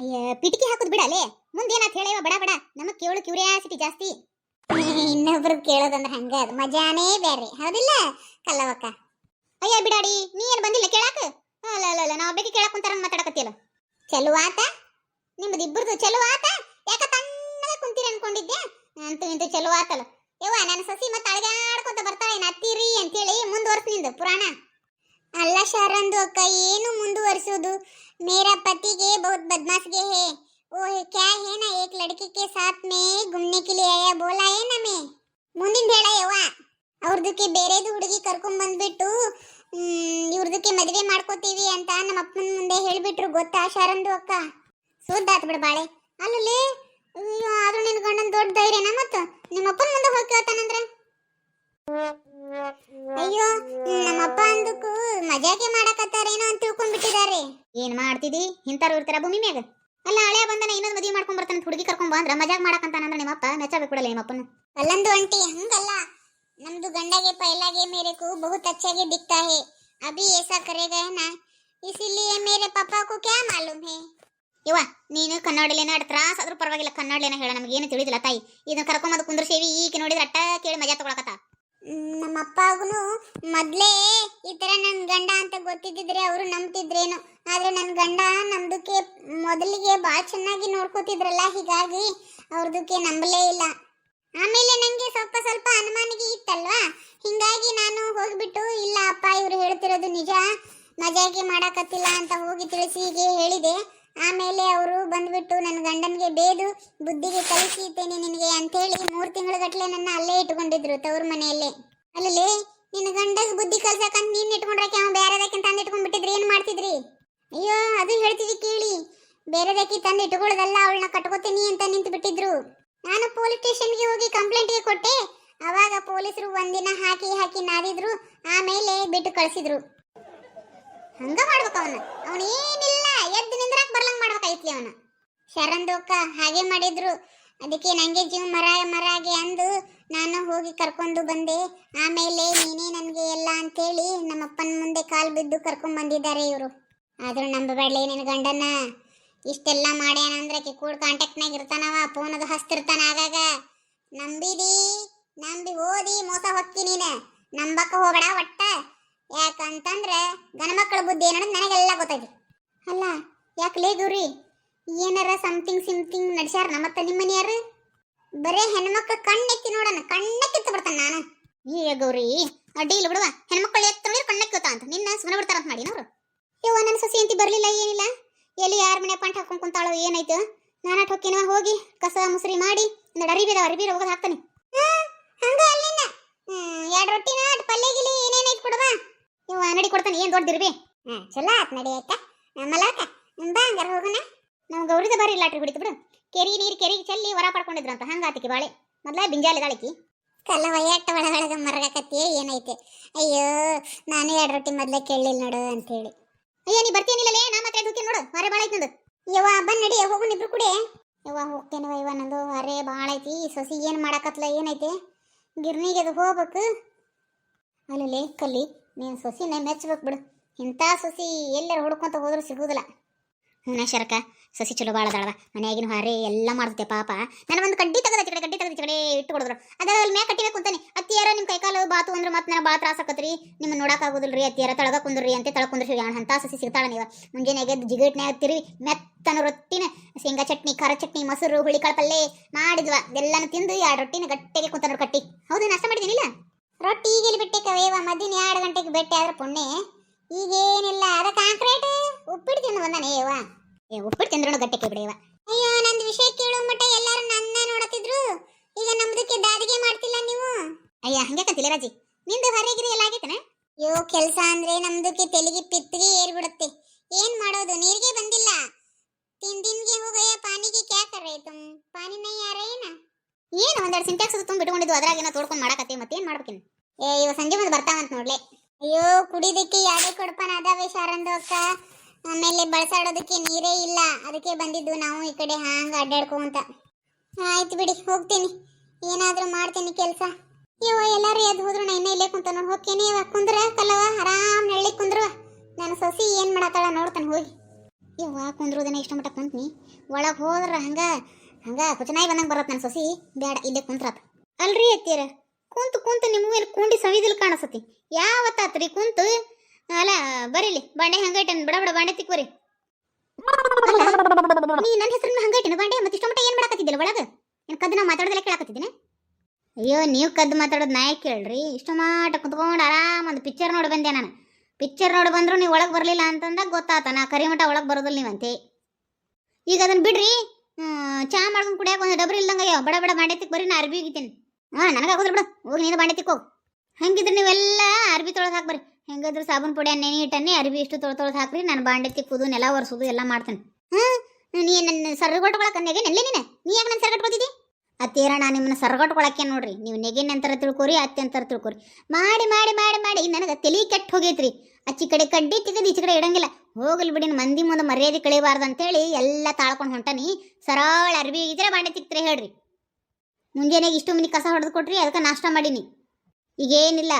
ಅಯ್ಯ, ಪಿಟಿಕಿ ಹಾಕುದ್ ಬಿಡಲೇ? ಮುಂದೇನಾತ್ ಹೇಳೇವ ಬಡ ಬಡ. ನಮಗ್ ಕೇಳು, ಕ್ಯೂರಿಯಾಸಿಟಿ ಜಾಸ್ತಿ. ಇನ್ನೊಬ್ರು ಕೇಳೋದಂದ್ರೆ ಹಂಗ, ಅದು ಮಜಾನೇ ಬೇರೆ. ಹೌದಿಲ್ಲ, ಕಲ್ಲವಕ್ಕ? ಅಯ್ಯ, ಬಿಡಾಡಿ, ನೀ ಏನ್ ಬಂದಿಲ್ಲ, ಕೇಳಾಕ? ಅಲ್ಲ ಅಲ್ಲ ಅಲ್ಲ, ನಾವು ಬೇಕಿ ಕೇಳಕ್ ಕುಂತಾರ ಮಾತಾಡಕತ್ತಿಯಲ್ಲ. ಚಲೋ ಆತ? ನಿಮ್ದು ಇಬ್ಬರದು ಚಲೋ ಆತ? ಯಾಕ ತಣ್ಣಗ ಕುಂತೀರಿ ಅನ್ಕೊಂಡಿದ್ದೆ? ಅಂತೂ ಇಂತೂ ಚಲೋ ಆತಲ್ಲ. ಯವ್ವ, ನನ್ನ ಸಸಿ ಮತ್ತೆ ಅಳಗಾಡ್ಕೊಂತ ಬರ್ತಾಳೆ ಏನ್ ಅತ್ತಿರಿ ಅಂತೇಳಿ ಮುಂದುವರ್ಸ್ ನಿಂದು, ಪುರಾಣ. ಅಲ್ಲ ಶರಂದು ಅಕ್ಕ, ಏನು ಮುಂದುವರಿಸೋದು? ಮೇರಾ ಪತಿಗೆ ಬಹುತ್ बहुत ಹೇ. ಓ ಹೇ ಕ್ಯಾ ಹೇ ನಾ ಏಕ್ ना ಕೆ ಸಾಥ್ ಮೇ ಗುಮ್ನೆ ಕೆ ಲಿಯೇ ಆಯಾ ಬೋಲಾ ಹೇ ನಾ ಮೇ ಮುಂದಿನ ಹೇಳ ಯವ್ವ. ಅವ್ರದಕ್ಕೆ ಬೇರೆದು ಹುಡುಗಿ ಕರ್ಕೊಂಡ್ ಬಂದ್ಬಿಟ್ಟು ಇವ್ರದಕ್ಕೆ ಮದುವೆ ಮಾಡ್ಕೋತೀವಿ ಅಂತ ನಮ್ಮ ಅಪ್ಪನ ಮುಂದೆ ಹೇಳಿಬಿಟ್ರು ಗೊತ್ತಾ ಶಾರಂದು ಅಕ್ಕ? ಸುದ್ದಾತ್ ಬಿಡ ಬಾಳೆ. ಅಲ್ಲಲ್ಲಿ? ಆದ್ರೂ ನಿನ್ ಗಂಡನ್ ದೊಡ್ಡ ಧೈರ್ಯನ ಮತ್ತು? ನಿಮ್ಮ ಅಪ್ಪನ ಮುಂದೆ ಹೋಗಿ ಕೇಳ್ತಾನಂದ್ರೆ? ಮಾಡ್ತಿದಿ? ಇಂಥವ್ರು ಇರ್ತಾರ ಭೂಮಿ ಮ್ಯಾಗ? ಅಲ್ಲ ಹಳೆ ಬಂದನ ಇನ್ನೊಂದು ಮದುವೆ ಮಾಡ್ಕೊಂಡ್ ಬರ್ತಾನೆ ಹುಡುಗಿ ಕರ್ಕೊಂಡ್ ಬಂದ್ರ ಮಜಾಕ್ ಮಾಡಕಂತಾನ ಅಂದ್ರೆ ನಿಮ್ಮಪ್ಪ ಮೆಚ್ಚಬೇಕು ಬಿಡಲ್ಲ ನಿಮ್ಮಪ್ಪನ ಅಲ್ಲಂದು ಅಂಟಿ ಹಂಗಲ್ಲ. ನಮ್ದು ಗಂಡಗೆ ಪೈಲಾಗೆ ಮೇರೆಕು ಬಹುತ್ ಅಚ್ಚಾಗೆ ದಿಕ್ತಾ ಹೇ ಅಭಿ ಏಸಾ ಕರೆಗಾ ನಾ ಇಸಿಲಿಯೇ ಮೇರೆ ಪಾಪಾಕು ಕ್ಯಾ ಮಾಲೂಮ್ ಹೇ? ಇವ ನೀನು ಕನ್ನಡಲೇನ ಅಡ್ ತ್ರಾಸ ಆದ್ರೂ ಪರವಾಗಿಲ್ಲ ಕನ್ನಡಲೇನ ಹೇಳ ನಮ್ಗೆ ಏನು ತಿಳಿದಿಲ್ಲ ತಾಯಿ. ಇದನ್ನ ಕರ್ಕೊಂಬಂದು ಕುಂದ್ರಸೇವಿ ಈಗ ನೋಡಿದ್ರೆ ಅಟ್ಟ ಕೇಳಿ ಮಜಾ ತಗೊಳಕತ್ತಾ? ನಮ್ಮ ಅಪ್ಪಗೂ ಮೊದ್ಲೇ ಈ ತರ ನನ್ನ ಗಂಡ ಅಂತ ಗೊತ್ತಿದ್ದಿದ್ರೆ ಅವರು ನಂಬ್ತಿದ್ರೇನು. ಆದ್ರೆ ನನ್ನ ಗಂಡ ನಮ್ದಕ್ಕೆ ಮೊದಲಿಗೆ ಬಾಳ ಚೆನ್ನಾಗಿ ನೋಡ್ಕೋತಿದ್ರಲ್ಲ, ಹೀಗಾಗಿ ಅವ್ರದಕ್ಕೆ ನಂಬಲೇ ಇಲ್ಲ. ಆಮೇಲೆ ನಂಗೆ ಸ್ವಲ್ಪ ಸ್ವಲ್ಪ ಅನುಮಾನಿಗೆ ಇತ್ತಲ್ವಾ? ಹಿಂಗಾಗಿ ನಾನು ಹೋಗ್ಬಿಟ್ಟು, ಇಲ್ಲ ಅಪ್ಪ ಇವ್ರು ಹೇಳ್ತಿರೋದು ನಿಜ, ಮಜಾಗಿ ಮಾಡಕತ್ತಿಲ್ಲ ಅಂತ ಹೋಗಿ ತಿಳಿಸಿ ಹೀಗೆ ಹೇಳಿದೆ. ಆಮೇಲೆ ಅವರು ಬಂದ್ಬಿಟ್ಟು ನನ್ನ ಗಂಡನಿಗೆ ಬೇದು ಬುದ್ಧಿಗೆ ಕಲಿಸಿದ್ದೇನೆ ನಿನಗೆ ಅಂತೇಳಿ ಮೂರು ತಿಂಗಳ ನನ್ನ ಅಲ್ಲೇ ಇಟ್ಕೊಂಡಿದ್ರು ತವ್ರ ಮನೆಯಲ್ಲೇ. ಅಲ್ಲಲ್ಲಿ, ನಿನ್ನ ಗಂಡಗೆ ಬುದ್ಧಿ ಕಲ್ಸಕ್ಕಂತ ನೀನ್ ಇಟ್ಕೊಂಡ್ರಕ್ಕೆ ಅವ್ನು ಬೇರೆದಕ್ಕಿಂತ ತಂದು ಇಟ್ಕೊಂಡ್ಬಿಟ್ಟಿದ್ರಿ ಏನು ಮಾಡ್ತಿದ್ರಿ? ಅಯ್ಯೋ, ಅದು ಹೇಳ್ತೀವಿ ಕೇಳಿ. ಬೇರೆದಕ್ಕೆ ತಂದು ಇಟ್ಕೊಳ್ಳೋದಲ್ಲ, ಅವಳನ್ನ ಕಟ್ಕೋತೀನಿ ಅಂತ ನಿಂತು ಬಿಟ್ಟಿದ್ರು ನಾನು ಪೊಲೀಸ್ ಸ್ಟೇಷನ್ಗೆ ಹೋಗಿ ಕಂಪ್ಲೇಂಟ್ಗೆ ಕೊಟ್ಟೆ. ಅವಾಗ ಪೊಲೀಸರು ಒಂದಿನ ಹಾಕಿ ಹಾಕಿ ನಾದಿದ್ರು, ಆಮೇಲೆ ಬಿಟ್ಟು ಕಳಿಸಿದ್ರು. ಹಂಗ ಮಾಡ್ಬೇಕು ಅವನ ಅವನ ನಿಂದ್ರಾಕ್ ಬರ್ಲಂಗ್ ಮಾಡ್ಬೇಕಾಯ್ತ್ಲಿ ಅವನು. ಶರಂದೋಕ ಹಾಗೆ ಮಾಡಿದ್ರು. ಅದಕ್ಕೆ ನಂಗೆ ಜೀವ ಮರ ಮರಾಗೆ ಅಂದು ನಾನು ಹೋಗಿ ಕರ್ಕೊಂಡು ಬಂದೆ. ಆಮೇಲೆ ನೀನೇ ನನಗೆ ಎಲ್ಲ ಅಂತೇಳಿ ನಮ್ಮಪ್ಪನ ಮುಂದೆ ಕಾಲು ಬಿದ್ದು ಕರ್ಕೊಂಡು ಬಂದಿದ್ದಾರೆ ಇವರು. ಆದ್ರೂ ನಂಬಬೇಡಲಿ ನಿನ್ನ ಗಂಡನ ಇಷ್ಟೆಲ್ಲ ಮಾಡ್ಯಾನ ಅಂದ್ರೆ ಕೂಡ ಕಾಂಟ್ಯಾಕ್ಟ್ನಾಗ ಇರ್ತಾನವ ಫೋನ್ ಅದು ಹಸ್ತಿರ್ತಾನ ಆಗಾಗ. ನಂಬಿದಿ, ನಂಬಿ ಓದಿ ಮೋಸ ಹೊಕ್ಕಿ ನೀನು. ನಂಬಕ್ಕ ಹೋಗಬೇಡ ಒಟ್ಟ. ಯಾಕಂತಂದ್ರೆ ಗಣಮಕ್ಕಳ ಬುದ್ಧಿ ಏನೋ ನನಗೆಲ್ಲ ಗೊತ್ತೈತಿ. ಅಲ್ಲ ಯಾಕಲೇ ಗೌರಿ? ಏನಾರ ಸಮಥಿಂಗ್ ಸಿಮ್ಥಿಂಗ್ ನಡ್ಸ್ಯಾರ ನಮ್ಮತ್ತ ನಿಮ್ಮ ಮನೆಯಾರು ಬರೇ ಹೆಣ್ಮಕ್ಕ ಕಣ್ಣೆತ್ತಿ ನೋಡಣ, ಕಣ್ಣೆತ್ತಿ ಬರ್ತಾನೆ ನಾನು. ಏ ಗೌರಿ, ಅಡ್ಡಿ ಇಲ್ಲ ಬಿಡುವ. ಹೆಣ್ಮಕ್ಳು ಎತ್ತ ನೋಡಿದ್ರೆ ಕಣ್ಣೆಕ್ಕಿತ ಅಂತ. ನಿನ್ನ ಸುಮ್ಮನೆ ಬಿಡ್ತಾರಂತ ಮಾಡಿ ನೋರು ಇವ ನನ್ನ ಸೊಸಿ ಅಂತಿ ಬರಲಿಲ್ಲ, ಏನಿಲ್ಲ. ಎಲ್ಲಿ ಯಾರ ಮನೆ ಪಂಟ್ ಹಾಕೊಂಡ್ ಕುಂತಾಳೋ, ಏನಾಯ್ತು? ನಾನು ಹೊಕ್ಕಿನ, ಹೋಗಿ ಕಸ ಮುಸರಿ ಮಾಡಿ ಒಂದು ಅರಿಬಿ ಅರಿಬಿ ಹೋಗೋದು ಹಾಕ್ತಾನೆ. ಹಂಗ ಅಲ್ಲಿನ ಎರಡು ರೊಟ್ಟಿನ ನಾಟ್ ಪಲ್ಯ ಗಿಲಿ ಏನೇನೈತ್ ಕೊಡವ? ಇವ ನಡಿ ಕೊಡ್ತಾನೆ, ಏನ್ ದೊಡ್ಡದಿರ್ಬಿ ಹಾ ಚಲೋ ಆತ್, ನಡಿ ಅಕ್ಕ ಮಲಾಕ. ಬಾ ಹಂಗಾರ ಹೋಗೋಣ. ನಾವು ಗೌರಿದ ಬಾರಿ ಲಾಟ್ರಿ ಬಿಡು. ಕೆರಿ ನೀರು ಕೆರಿಗೆ ಚೆಲ್ಲಿ ಹೊರ ಪಡ್ಕೊಂಡಿದ್ರಂತ ಹಂಗಾತಿಕೆ ಬಾಳೆ. ಮೊದ್ಲ ಬಿಂಜಾಲಿದಾಳಿಕಿ ಕಲ್ಲ ವಯ್ಯಾಟ ಒಳ ಒಳಗ ಮರಗಕತ್ತಿ ಏನೈತೆ. ಅಯ್ಯೋ ನಾನು ಎರಡು ರೊಟ್ಟಿ ಮೊದಲೇ ಕೇಳಲಿಲ್ಲ ನೋಡು ಅಂತೇಳಿ ಅಯ್ಯೋ ನೀ ಬರ್ತೀನಿಲ್ಲಲೇ? ನಾ ಮಾತ್ರ ದುಃಖಿ ನೋಡು. ಹೊರೆ ಭಾಳ ಐತಿ ನಂದು. ಯವ್ವ ಬಂದ್ ನಡಿ. ಹೋಗು ಇಬ್ರು ಕೂಡಿ. ಯವ್ವ ಹೋಗ್ತೇನವ ಇವ ನಂದು. ಹೊರೆ ಭಾಳ ಐತಿ. ಸೊಸಿ ಏನು ಮಾಡಕತ್ಲ ಏನೈತೆ? ಗಿರ್ನಿಗೆ ಅದು ಹೋಗ್ಬೇಕು. ಅಲ್ಲಲ್ಲಿ ಕಲ್ಲಿ ನೀನು ಸೊಸಿನ ಮೆಚ್ಚಬೇಕು ಬಿಡು. ಇಂಥ ಸೊಸಿ ಎಲ್ಲರ ಹುಡ್ಕೊಂತ ಹೋದ್ರೂ ಸಿಗುದಿಲ್ಲ. ಶರಕ, ಸೊಸಿ ಚಲೋ ಭಾಳ ಅದಾಳವ. ಮನೆಯಾಗಿನ ಹಾರಿ ಎಲ್ಲ ಮಾಡ್ತೈತೆ ಪಾಪ. ನಾನು ಒಂದು ಕಡ್ಡಿ ತೆಗೆದ ಕಡೆ, ಕಡ್ಡಿ ತೆಗೆದ ಕಡೆ ಇಟ್ಟು ಕೊಡಿದ್ರು ಅದರ ಅಲ್ಲಿ ಮ್ಯಾಗ ಅಂತಾನೆ ಕುಂತಾನೆ. ಅತ್ತಿಯಾರ ನಿಮ್ಮ ಕೈಕಾಲು ಬಾತು ಅಂದ್ರೆ ಮತ್ತೆ ನಾನು ಭಾಳ ತ್ರಾಸ ಆಕತ್ರಿ. ಆಗುದಿಲ್ಲ ರೀ ಅತ್ತಿಯಾರ, ತಳಗ ಕುಂದ್ರಿ ಅಂತ, ತಳಗ ಕುಂದ್ರಿ ಅಂತ ಸಸಿ ಸಿಗ್ತಾಳ ನೀವು. ಮುಂಜಾನೆ ಎದ್ದು ಜಿಗಟ್ನ್ಯಾಗ ತಿರುವಿ ಮೆತ್ತನ ರೊಟ್ಟಿನ, ಶೇಂಗಾ ಚಟ್ನಿ, ಖಾರ ಚಟ್ನಿ, ಮೊಸರು, ಹುಳಿಕಾಳು ಪಲ್ಲೆ ಮಾಡಿದ್ವ. ಎಲ್ಲಾನು ತಿಂದು ಎರಡು ರೊಟ್ಟಿನ ಗಟ್ಟಿಗೆ ಕುಂತ ಕಟ್ಟಿ. ಹೌದು, ನಾಷ್ಟ ಮಾಡಿದ್ದೀನಿಲ್ಲ ರೊಟ್ಟಿ ಈಗ ಇಲ್ಲಿ ಬಿಟ್ಟೆ ಕವೇವ ಮಧ್ಯಾಹ್ನ ಎರಡು ಗಂಟೆಗೆ ಬೆಟ್ಟೆ ಆದ್ರೆ ಪುಣ್ಯ. ಈಗೇನಿಲ್ಲ, ಅದ ಕಾಂಕ್ರೀಟ್ ಉಪ್ಪಿಟ್ಟು ತಿಂದು ಬಂದಾನೆ ಏ ಉಪ್ಪಿಟ್ಟು ತಿಂದ್ರೂ ಗಟ್ಟಕ್ಕೆ ಬಿಡಿವ ಅಯ್ಯೋ ನಂದು ವಿಷಯ ಕೇಳೋ ಮಟ್ಟ ಎಲ್ಲರೂ ನನ್ನ ನೋಡತಿದ್ರು ಈಗ ನಮ್ದಕ್ಕೆ ದಾದಿಗೆ ಮಾಡ್ತಿಲ್ಲ ನೀವು? ಅಯ್ಯ ಹಂಗ್ಯಾಕಂತಿಲ್ಲ ರಾಜಿ ನಿಂದು ಹೊರಗಿರಿ ಎಲ್ಲ ಆಗೈತನ? ಅಯ್ಯೋ ಕೆಲಸ ಅಂದ್ರೆ ನಮ್ದಕ್ಕೆ ತೆಲಿಗೆ ಪಿತ್ತಿಗೆ ಏರ್ಬಿಡುತ್ತೆ. ಏನ್ ಮಾಡೋದು ನೀರಿಗೆ ಬಂದಿಲ್ಲ. ತಿಂದಿನ್ಗೆ ಹೋಗಯ್ಯ ಪಾನಿಗೆ ಕ್ಯಾ ಕರ್ರೆ ತುಮ್ ಪಾನಿ ನೈ ಯಾರ ಏನ? ಏನು ಒಂದೆರಡು ಸಿಂಟ್ಯಾಕ್ಸ್ ತುಂಬ ಬಿಟ್ಕೊಂಡಿದ್ದು ಅದ್ರಾಗ ಏನೋ ತೋಡ್ಕೊಂಡು ಮಾಡಕತ್ತೆ ಮತ್ತೇನ್ ಮಾಡ್ಬೇಕಿನ್ ಏ ಇವ ಸಂಜೆ ಮುಂದೆ ಬರ್ತಾವಂತ ನೋಡ್ಲೆ. ಅಯ್ಯೋ ಕುಡಿದಕ್ಕೆ ಯಾರೇ ಕೊಡ್ಪಾನ ಅದಾವೆ ಶಾರಂದು ಅಕ್ಕ ಆಮೇಲೆ ಬಳಸಾಡೋದಕ್ಕೆ ನೀರೇ ಇಲ್ಲ. ಅದಕ್ಕೆ ಬಂದಿದ್ದು ನಾವು ಈ ಕಡೆ ಹಾಂಗ ಅಡ್ಡಾಡ್ಕೊಂತ ಆಯ್ತು ಬಿಡಿ, ಹೋಗ್ತೀನಿ. ಏನಾದರೂ ಮಾಡ್ತೀನಿ ಕೆಲಸ. ಇವ ಎಲ್ಲಾರು ಎದ್ದು ಹೋದ್ರು ನಾ ಇನ್ನೂ ಇಲ್ಲೇ ಕುಂತ ಹೋಗ್ತೀನಿ ಇವ ಕುಂದ್ರ ಕಲವ ಆರಾಮ್ ನಳ್ಳಿ ಕುಂದ್ರವ ನಾನು ಸಸಿ ಏನು ಮಾಡತ್ತಾಳ ನೋಡ್ತಾನೆ ಹೋಗಿ. ಇವ ಕುಂದ್ರೋದನ್ನ ಇಷ್ಟ ಮಟ್ಟ ಕುಂತ್ನಿ. ಒಳಗೆ ಹೋದ್ರ ಹಂಗ ಹಂಗ ಹುಚ್ಚನಾಯಿ ಬಂದಂಗೆ ಬರತ್ ನನ್ನ ಸೊಸಿ. ಬೇಡ ಇಲ್ಲೇ ಕುಂತ್ರಾತ. ಅಲ್ರಿ ಎತ್ತೀರ ಕುಂತು ಕುಂತು ಮೇಲೆ ಕುಂಡಿ ಸವಿದಿಲ್ ಕಾಣಿಸತಿ. ಯಾವತ್ತಾತ್ರಿ ಕುಂತು? ಅಲ್ಲ ಬರೀಲಿ ಬಾಂಡೆ ಹಂಗೈಟನ್ ಬಡ ಬಡ ಬಾಂಡೆ ತಿಕ್ವರಿ ನೀ ನನ್ನ ಹೆಸರನ್ನ ಹಂಗೈಟನ ಬಾಂಡೆ ಮತ್ತೆ ಇಷ್ಟ ಮಟ್ಟ ಏನ್ ಮಾಡಕತ್ತಿದ್ದಿಲ್ಲ ಒಳಗ? ಏನ್ ಕದ್ದು ನಾವು ಮಾತಾಡೋದಲ್ಲ ಕೇಳಕತ್ತಿದ್ದೀನಿ? ಅಯ್ಯೋ ನೀವು ಕದ್ದು ಮಾತಾಡೋದು ನಾಯ ಕೇಳ್ರಿ ಇಷ್ಟು ಮಾಟ ಕುತ್ಕೊಂಡು ಆರಾಮ ಒಂದು ಪಿಕ್ಚರ್ ನೋಡಿ ಬಂದೆ ನಾನು. ಪಿಕ್ಚರ್ ನೋಡಿ ಬಂದ್ರು ನೀವು ಒಳಗೆ ಬರಲಿಲ್ಲ ಅಂತಂದಾಗ ಗೊತ್ತಾತ ನಾ ಕರಿಮಠ ಒಳಗೆ ಬರೋದಿಲ್ಲ ನೀವಂತೆ. ಈಗ ಅದನ್ನ ಬಿಡ್ರಿ ಚಾ ಮಾಡ್ಕೊಂಡು ಕುಡಿಯಾಕ ಒಂದು ಡಬ್ರಿ ಇಲ್ದಂಗ ಅಯ್ಯೋ ಬಡ ಬಡ ಬಾಂಡೆ ತಿಕ್ ಬರ್ರಿ ನಾ ಅರ್ಬಿ ಒಗಿತೀನಿ ನನಗೆ ನನಗಾಗೋದಿಲ್ಲ ಬಿಡು ಹೋಗಿ ನೀನು ಬಾಂಡೆ ತಿಕ್ಕೋಗಿ. ಹಂಗಿದ್ರೆ ನೀವೆಲ್ಲ ಅರ್ಬಿ ತೊಳೆದು ಹಾಕ್ಬರ್ರಿ ಹೆಂಗಾದ್ರೂ ಸಾಬೂನ್ ಪುಡಿ ನೆನೆ ಇಟ್ಟನ್ನಿ ಅರಿವಿ ಇಷ್ಟು ತೊಳೆ ತೊಳೆದು ಹಾಕ್ರಿ ನಾನು ಬಾಂಡೆ ತಿಕ್ಕುದು ನೆಲ ಒರೆಸೋದು, ಎಲ್ಲ ಮಾಡ್ತೇನೆ. ಹಾಂ? ನೀ ನನ್ನ ಸರ್ಗಟ್ಕೊಳಕ್ಕೆ ನೆಗೆ ನೆಲ್ಲೆ ನೀನು? ನೀ ಯಾಕೆ ನನ್ನ ಸರ್ಗಟ್ಕೊತಿದ್ದಿ ಅತ್ತೇರ ನಾನು ನಿಮ್ಮನ್ನ ಸರ್ಗಟ್ಕೊಳಕ್ಕೆ ನೋಡ್ರಿ. ನೀವು ನೆಗೆ ನಂತರ ತಿಳ್ಕೊರಿ, ಅತ್ತೆ ಅಂತರ ತಿಳ್ಕೊರಿ. ಮಾಡಿ ಮಾಡಿ ಮಾಡಿ ಮಾಡಿ. ನನಗೆ ತಲೆ ಕೆಟ್ಟ ಹೋಗೈತ್ರಿ. ಅಚ್ಚಿ ಕಡೆ ಕಡ್ಡಿ ತೆಗೆದು ಈಚೆ ಕಡೆ ಇಡಂಗಿಲ್ಲ. ಹೋಗಲಿ ಬಿಡಿ ಮಂದಿ ಮುಂದೆ ಮರ್ಯಾದೆ ಕಳಿಬಾರ್ದು ಅಂತೇಳಿ ಎಲ್ಲ ತಾಳ್ಕೊಂಡು ಹೊಂಟಾನಿ. ಸರಳ ಅರ್ಬಿ ಇದ್ರೆ ಬಾಂಡೆ ತಿಕ್ತಾರೆ ಹೇಳ್ರಿ. ಮುಂಜಾನೆಗೆ ಇಷ್ಟು ಮನಿ ಕಸ ಹೊಡೆದು ಕೊಟ್ರಿ, ಅದಕ್ಕೆ ನಾಷ್ಟ ಮಾಡೀನಿ. ಈಗೇನಿಲ್ಲ.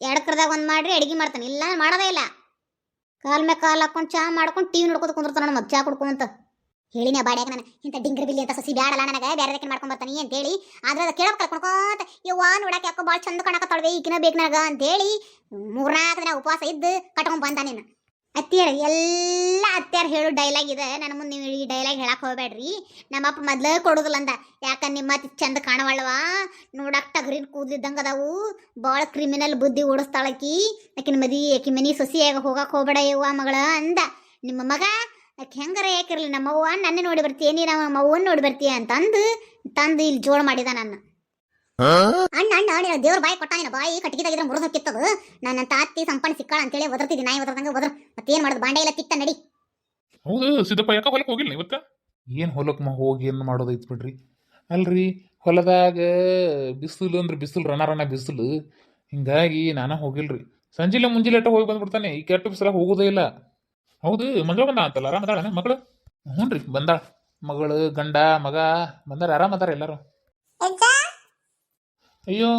ಎಡಕ್ರದಾಗ ಒಂದು ಮಾಡ್ರಿ, ಅಡಿಗೆ ಮಾಡ್ತಾನೆ. ಇಲ್ಲ, ಮಾಡೋದೇ ಇಲ್ಲ. ಕಾಲ್ ಮೇಲೆ ಕಾಲ್ ಹಾಕೊಂಡು ಚಾ ಮಾಡ್ಕೊಂಡು ಟಿವಿ ನೋಡ್ಕೊತ ಕುಂದಿರ್ತಾನ ಮತ್ತೆ ಚಾ ಕುಡ್ಕೊಂತ. ಹೇಳಿನ ಬಾಡ್ಯಾಗ ನಾನು ಇಂಥ ಡಿಂಗ್ರಿ ಬಿಲ್ಲಿ ಅಂತ ಸಸಿ ಬ್ಯಾಡಲ್ಲ ನನಗೆ ಬೇರೆ ಮಾಡ್ಕೊಂಡ್ ಬರ್ತಾನೆ ಅಂತೇಳಿ. ಆದ್ರೆ ಅದು ಕೇಳಬೇಕು ಕುಣ್ಕೋತ ಯವ್ವ ನೋಡಕ್ಕೆ ಯಾಕೋ ಭಾಳ ಚಂದ ಕಾಣಕತ್ತಾಳ್ವೆ ಈಗಿನ ಬೇಕು ಹೇಳಿ ಅಂತೇಳಿ ಮೂರ್ನಾಲ್ಕು ದಿನ ಉಪವಾಸ ಇದ್ದು ಕಟ್ಕೊಂಡ್ ಬಂದ ನೀನು ಅತ್ತಿಯರ್, ಎಲ್ಲ ಅತ್ಯಾರ ಹೇಳೋ ಡೈಲಾಗ್ ಇದೆ. ನನ್ನ ಮುಂದೆ ನೀವು ಈ ಡೈಲಾಗ್ ಹೇಳಕ್ಕೆ ಹೋಗಬೇಡ್ರಿ. ನಮ್ಮಪ್ಪ ಮೊದಲೇ ಕೊಡೋದಿಲ್ಲ ಅಂದ. ಯಾಕ ನಿಮ್ಮ ಚಂದ ಕಾಣವಲ್ವ? ನೋಡಕ್ಕೆ ಟಗರಿನ ಕೂದಲಿದ್ದಂಗೆ ಅದಾವು. ಭಾಳ ಕ್ರಿಮಿನಲ್ ಬುದ್ಧಿ ಓಡಿಸ್ತಾಳಕಿ. ಆಕಿನ ಮದಿ, ಆಕಿ ಮನೆ ಸೊಸಿಯಾಗ ಹೋಗಕ್ಕೆ ಹೋಗ್ಬೇಡ ಯವ್ವ ಮಗಳ ಅಂದ. ನಿಮ್ಮ ಮಗ, ಆಕೆ ಹೆಂಗಾರ ಯಾಕಿರಲಿ ನಮ್ಮವ್ವ ನನ್ನ ನೋಡಿ ಬರ್ತೀಯ, ನೀ ನಮ್ಮ ನೋಡಿ ಬರ್ತೀಯ ಅಂತಂದು, ತಂದು ಇಲ್ಲಿ ಜೋಳ ಮಾಡಿದ ನನ್ನ. ಅಣ್ಣ ಅಣ್ಣ ಅಣ್ಣ ದೇವ್ರ ಬಾಯಿ ಕೊಟ್ಟಾನಿನ ಬಾಯಿ ಕಟ್ಟಿಗೆದಾಗಿದ್ರೆ ಮುರಿದು ನಾನು ನನ್ನ ತಾತಿ ಸಂಪಣ ಸಿಕ್ಕಾಳ ಅಂತೇಳಿ ಒದರ್ತಿದ್ದೆ ನಾಯಿ ಒದರ್ದಂಗ ಒದ್ರ. ಮತ್ತೇನ್ ಮಾಡೋದು? ಬಾಂಡೆ ಎಲ್ಲ ತಿತ್ತ ನಡಿ. ಹೌದು ಸಿದ್ದಪ್ಪ ಯಾಕ ಹೊಲಕ್ಕೆ ಹೋಗಿಲ್ಲ ಇವತ್ತ? ಏನು ಹೊಲಕ್ಕೆ ಮ ಹೋಗಿ ಏನು ಮಾಡೋದೈತಿ ಬಿಡ್ರಿ? ಅಲ್ರಿ ಹೊಲದಾಗ ಬಿಸಿಲು ಅಂದ್ರೆ ಬಿಸಿಲು ರಣ ರಣ ಬಿಸಿಲು. ಹಿಂಗಾಗಿ ನಾನು ಹೋಗಿಲ್ರಿ. ಸಂಜೆಲೆ ಮುಂಜಾನೆ ಅಟ್ಟ ಹೋಗಿ ಬಂದ್ಬಿಡ್ತಾನೆ ಈ ಕೆಟ್ಟ ಬಿಸಿಲ ಹೋಗೋದೇ ಇಲ್ಲ. ಹೌದು ಮಗಳು ಬಂದ ಅಂತಲ್ಲ ಆರಾಮದಾಳ ಮಗಳು? ಹ್ಞೂ ರೀ ಬಂದಾಳ. ಮಗಳು ಗಂಡ ಮಗ ಬಂದಾರ ಆರಾಮದಾರ ಎಲ್ಲರೂ? ಅಯ್ಯೋ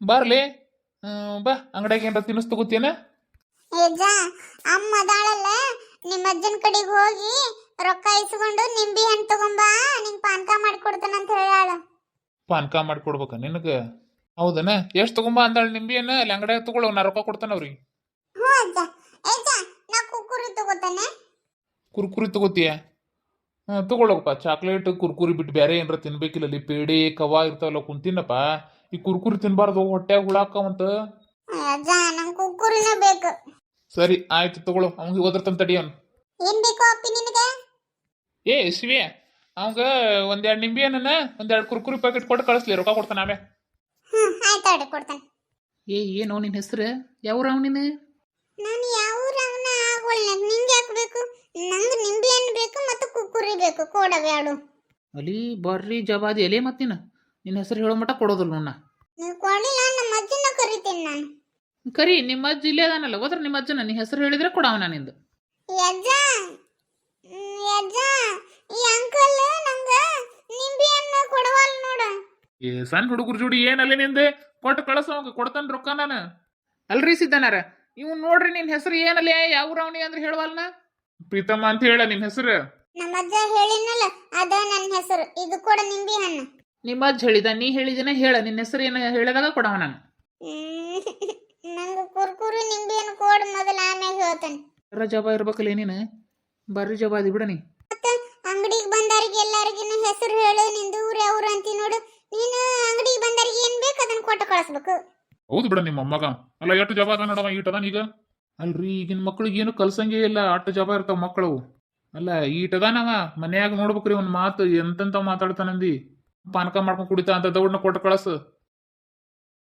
ಬಾರ್ಲಿ. ಬಾ ಅಂಗಡಿಯಾಗ ಏನಾರ ತಿನ್ನಿಸ್ ತಗೋತೀಯನ ಯಜ್ಜ ಅಮ್ಮ ಅದಾಳಲ್ಲ ನಿಮ್ಮ ಅಜ್ಜನ ಕಡೆಗೆ ಹೋಗಿ ರೊಕ್ಕ ಇಸ್ಕೊಂಡು ನಿಂಬಿ ಹಣ್ಣು ತಗೊಂಬಾ ನಿಂಗೆ ಪಾನಕ ಮಾಡಿಕೊಡ್ತಾನ ಅಂತ ಹೇಳಾಳ. ಪಾನಕ ಮಾಡಿ ಕೊಡ್ಬೇಕ ನಿನಗೆ? ಹೌದನ? ಎಷ್ಟು ತಗೊಂಬ ಅಂದಾಳ ನಿಂಬಿಯನ್ನ ಅಲ್ಲಿ ಅಂಗಡಿಯಾಗ ತಗೊಳ್ಳೋ ನಾ ರೊಕ್ಕ ಕೊಡ್ತಾನ ಅವ್ರಿಗೆ. ಹ್ಞೂ ಅಜ್ಜ. ಯಜ್ಜ ನಾ ಕುಕ್ಕುರಿ ತಗೋತಾನೆ. ಕುರ್ಕುರಿ ತಗೋತೀಯ? ಹಾಂ ತಗೊಳಗಪ್ಪ ಚಾಕ್ಲೇಟ್ ಕುರ್ಕುರಿ ಬಿಟ್ಟು ಬೇರೆ ಏನಾರ ತಿನ್ಬೇಕಿಲ್ಲ ಅಲ್ಲಿ ಪೇಡೆ ಕವಾ ಇರ್ತಾವಲ್ಲ ಕುಂತಿನಪ್ಪ. ಈ ಕುರ್ಕುರಿ ತಿನ್ಬಾರ್ದು ಹೊಟ್ಟೆ ಹುಳಾಕವಂತ ಅಜ್ಜ ನಂಗೆ ಕುಕ್ಕುರಿನ ಬೇಕು. ಸರಿ ಆಯ್ತು ತಗೊಳು ಅವ್ನಿಗೆ ಓದಿರ್ತಾನ ತಡಿ ಅವ್ನು. ಏನ್ ಬೇಕು ಅಪ್ಪಿ ನಿನಗೆ? ಏ ಶಿವೆ ಅವಂಗ ಒಂದೆರಡು ನಿಂಬೆ ಹಣ್ಣನ್ನ ಒಂದೆರಡು ಕುರ್ಕುರಿ ಪ್ಯಾಕೆಟ್ ಕೊಟ್ಟು ಕಳಿಸ್ಲಿ ರೊಕ್ಕ ಕೊಡ್ತಾನ ಆಮೇಲೆ ಹ್ಮ್ ಆಯ್ತು ಅಡ್ಡಿ ಕೊಡ್ತಾನೆ. ಏ ಏನು ನಿನ್ನ ಹೆಸರು? ಯಾವ್ರವ್ ನೀನು? ನಾನು ಯಾವ ಅವನ ಆಗೋಲ್ಲ ನಿಂಗೆ ಯಾಕೆ ಬೇಕು? ನಂಗೆ ನಿಂಬೆ ಹಣ್ಣು ಬೇಕು ಮತ್ತು ಕುಕ್ಕುರಿ ಬೇಕು ಕೊಡಬೇಡು ಅಲ್ಲಿ ಬರ್ರಿ ಜವಾದಿ ಎಲೆ ಮತ್ತಿನ ನಿನ್ನ ಹೆಸರು ಹೇಳೋ ಮಟ್ಟ ಕೊಡೋದಿಲ್ಲ ನೋಡ ನೀವು ಕೊಡಲಿಲ್ಲ ನಮ್ಮ ಅಜ್ಜನ ಕರಿತೀನಿ ನಾನು. ಕರಿ ನಿಮ್ಮ ಅಜ್ಜ ಇಲ್ಲೇ ಅದಾನಲ್ಲ ಹೋದ್ರೆ ನಿಮ್ಮ ಅಜ್ಜನ ನಿನ್ನ ಹೆಸರು ಹೇಳಿದ್ರೆ ಕೊಡವ ನಾನು ಯಜ್ಜ ಯಜ್ಜ ಈ ಅಂಕಲ್ ನಂಗೆ ನಿಂಬೆ ಹಣ್ಣು ಕೊಡವಲ್ ನೋಡು. ಏ ಸಣ್ಣ ಹುಡುಗರ ಜೋಡಿ ಏನಲ್ಲ ನಿಂದೆ? ಕೊಟ್ಟು ಕಳಿಸೋ ಕೊಡ್ತಾನೆ ಕೊಡ್ತಾನ ರೊಕ್ಕ ನಾನು. ಅಲ್ರಿ ಸಿದ್ದನಾರ ಇವ್ ನೋಡ್ರಿ ನಿನ್ನ ಹೆಸರು ಏನಲ್ಲೇ ಯಾವ ರಾವಣಿ ಅಂದ್ರೆ ಹೇಳವಲ್ನ? ಪ್ರೀತಮ್ಮ ಅಂತ ಹೇಳ ನಿನ್ನ ಹೆಸರು. ನಮ್ಮ ಅಜ್ಜ ಹೇಳಿನಲ್ಲ ಅದ ನನ್ನ ಹೆಸರು ಇದು ಕೂಡ ನಿಂಬೆ ಹಣ್ಣು. ನಿಮ್ಮ ಅಜ್ಜ ಹೇಳಿದ ನೀ ಹೇಳಿದಿನ ಹೇಳ ನಿನ್ನ ಹೆಸರು ಏನು ಹೇಳಿದಾಗ ಕೊಡವ ನಾನು. ನಂಗೆ ಕುರ್ಕುರಿ ಹಣ್ಣು ಕೊಡು ಮೊದಲು ಆಮೇಲೆ ಹೇಳ್ತಾನೆ. ಯಾರ ಜಬ ಇರ್ಬೇಕಲ್ಲ ನೀನು? ಬರ್ರಿ ಜವಾಬ್ ಬಿಡ ನೀ. ಮತ್ತ ಅಂಗಡಿಗೆ ಬಂದವರಿಗೆ ಎಲ್ಲರಿಗಿನ ಹೆಸರು ಹೇಳು ನಿಂದು ಊರು ಅವ್ರು ಅಂತಿ ನೋಡು. ನೀನು ಅಂಗಡಿಗೆ ಬಂದವರಿಗೆ ಏನ್ ಬೇಕು ಅದನ್ನ ಕೊಟ್ಟು ಕಳಿಸ್ಬೇಕು. ಹೌದು ಬಿಡ ನಿಮ್ಮ ಮೊಮ್ಮಗ. ಅಲ್ಲ ಎಷ್ಟು ಜಬ ಅದ ನೋಡವ ಈಟದಾನ ಈಗ? ಅಲ್ರಿ ಈಗಿನ ಮಕ್ಳಿಗೆ ಏನು ಕಲ್ಸಂಗೇ ಇಲ್ಲ ಅಟ್ಟು ಜಬ ಇರ್ತಾವ ಮಕ್ಕಳು. ಅಲ್ಲ ಈಟದಾನವ ಮನ್ಯಾಗ ನೋಡ್ಬೇಕ್ರಿ ಒಂದು ಮಾತು ಎಂತೆಂತ ಮಾತಾಡ್ತಾನಂದಿ. ಪಾನಕ ಮಾಡ್ಕೊಂಡು ಕುಡಿತಾ ಅಂತ ಕೊಟ್ಟು ಕಳಸು.